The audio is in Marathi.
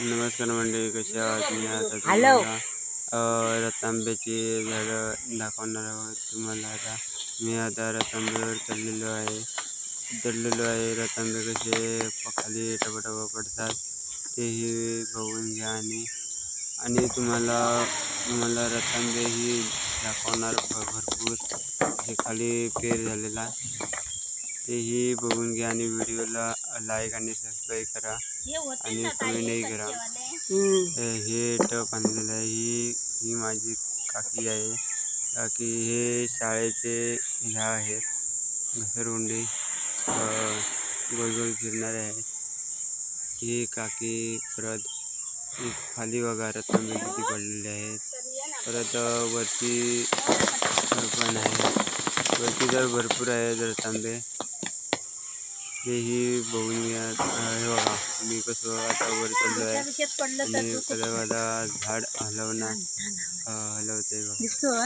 नमस्कार मंडळी कशी आहात? मी आता हॅलो. तुम्हाला रतांब्याची झाडं दाखवणार आहोत तुम्हाला आता. मी आता रतांब्यावर चढलेलो आहे. चढलेलो आहे रतांबे कसे खाली टपाटपा पडतात तेही बघून घ्या आणि आणि तुम्हाला तुम्हाला रतांबेही दाखवणार भ- भरपूर. जे खाली पेर झालेला. तेही बघून घ्या आणि व्हिडिओला लाईक आणि सबस्क्राईब करा. आणि कमी नाही करा. हे हे टप आणलेलं आहे. ही ही माझी काकी आहे. काकी हे शाळेचे ह्या आहेत. घसरगुंडी अ, गोल गोल फिरणारे आहेत. ही काकी परत खाली बघा रतांबे किती पडलेले आहेत. परत वरती पण आहे. वरती तर भरपूर आहेत रतांबे तेही बघून घ्या अ, हे बघा मी कसं आता वर चाललो आहे आणि कदा झाड हलवणार हलवते बघा.